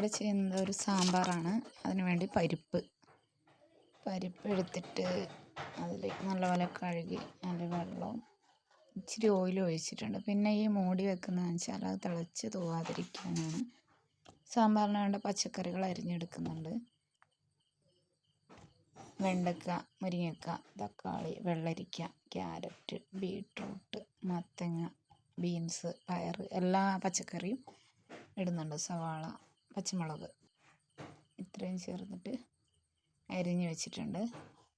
ഞാനിവിടെ ചെയ്യുന്നത് ഒരു സാമ്പാറാണ്. അതിന് വേണ്ടി പരിപ്പ്. പരിപ്പ് എടുത്തിട്ട് അതിൽ നല്ലപോലെ കഴുകി അതിൽ വെള്ളവും ഇച്ചിരി ഓയിൽ ഒഴിച്ചിട്ടുണ്ട്. പിന്നെ ഈ മൂടി വെക്കുന്നതെന്ന് വെച്ചാൽ അത് തിളച്ച് തൂവാതിരിക്കാനാണ് സാമ്പാറിന് വേണ്ട പച്ചക്കറികൾ അരിഞ്ഞെടുക്കുന്നുണ്ട്. വെണ്ടക്ക മുരിങ്ങക്ക തക്കാളി വെള്ളരിക്ക ക്യാരറ്റ് ബീട്രൂട്ട് മത്തങ്ങ ബീൻസ് പയർ എല്ലാ പച്ചക്കറിയും ഇടുന്നുണ്ട്. സവാള പച്ചമുളക് ഇത്രയും ചേർന്നിട്ട് അരിഞ്ഞ് വെച്ചിട്ടുണ്ട്.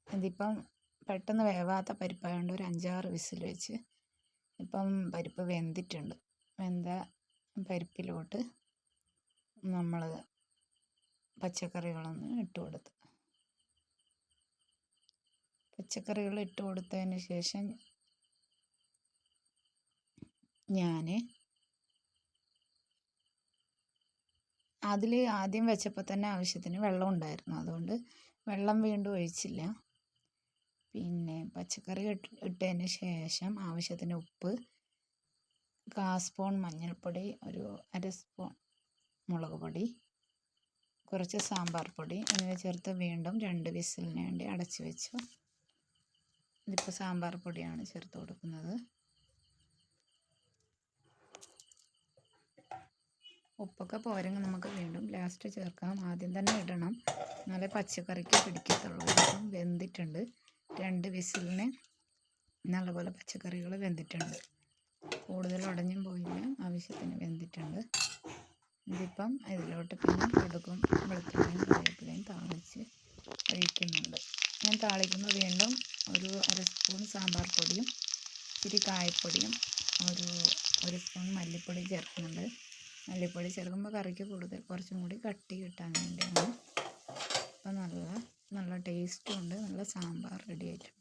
ഇതിപ്പം പെട്ടെന്ന് വേവാത്ത പരിപ്പായതുകൊണ്ട് ഒരു അഞ്ചാറ് വിസിൽ വെച്ച് ഇപ്പം പരിപ്പ് വെന്തിട്ടുണ്ട്. വെന്ത പരിപ്പിലോട്ട് നമ്മൾ പച്ചക്കറികളൊന്ന് ഇട്ട് കൊടുത്ത്. പച്ചക്കറികൾ ഇട്ട് കൊടുത്തതിന് ശേഷം ഞാൻ അതിൽ ആദ്യം വെച്ചപ്പോൾ തന്നെ ആവശ്യത്തിന് വെള്ളം ഉണ്ടായിരുന്നു. അതുകൊണ്ട് വെള്ളം വീണ്ടും ഒഴിച്ചില്ല. പിന്നെ പച്ചക്കറി ഇട്ട് ഇട്ടതിന് ശേഷം ആവശ്യത്തിന് ഉപ്പ് കാ സ്പൂൺ മഞ്ഞൾപ്പൊടി ഒരു അര സ്പൂൺ മുളക് പൊടി കുറച്ച് സാമ്പാർ പൊടി എന്നിവ ചേർത്ത് വീണ്ടും രണ്ട് വിസിലിന് വേണ്ടി അടച്ചു വെച്ചു. ഇതിപ്പോൾ സാമ്പാർ പൊടിയാണ് ചേർത്ത് കൊടുക്കുന്നത്. ഉപ്പൊക്കെ പോരെങ്കിൽ നമുക്ക് വീണ്ടും ലാസ്റ്റ് ചേർക്കാം. ആദ്യം തന്നെ ഇടണം. എന്നാലേ പച്ചക്കറിക്ക് പിടിക്കത്തുള്ളൂ. ഇപ്പം വെന്തിട്ടുണ്ട്. രണ്ട് വിസിലിന് നല്ലപോലെ പച്ചക്കറികൾ വെന്തിട്ടുണ്ട്. കൂടുതൽ ഉടഞ്ഞും പോയില്ല. ആവശ്യത്തിന് വെന്തിട്ടുണ്ട്. ഇതിപ്പം ഇതിലോട്ട് പിന്നെ കടുകും വെളുത്തുള്ളിയും കറിവേപ്പിലയും താളിച്ച് ഒഴിക്കുന്നുണ്ട്. ഞാൻ താളിക്കുമ്പോൾ വീണ്ടും ഒരു അര സ്പൂൺ സാമ്പാർ പൊടിയും ഇച്ചിരി കായപ്പൊടിയും ഒരു ഒരു സ്പൂൺ മല്ലിപ്പൊടി ചേർക്കുന്നുണ്ട്. മല്ലിപ്പൊടി ചേർക്കുമ്പോൾ കറിക്ക് കൂടുതൽ കുറച്ചും കൂടി കട്ടി കിട്ടാൻ വേണ്ടിയാണ്. അപ്പോൾ നല്ല നല്ല ടേസ്റ്റും ഉണ്ട്. നല്ല സാമ്പാർ റെഡി ആയിട്ടുണ്ട്.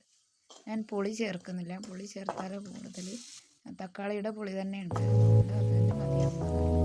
ഞാൻ പുളി ചേർക്കുന്നില്ല. പുളി ചേർത്താൽ കൂടുതൽ തക്കാളിയുടെ പുളി തന്നെ ഉണ്ട് അതുകൊണ്ട് അത് തന്നെ മതിയാവും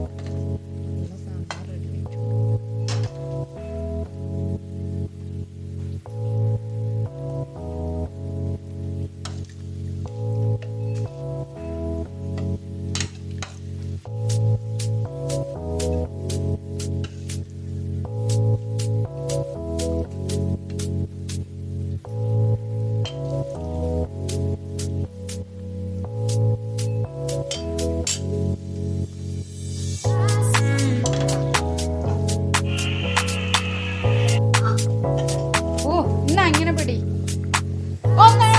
오늘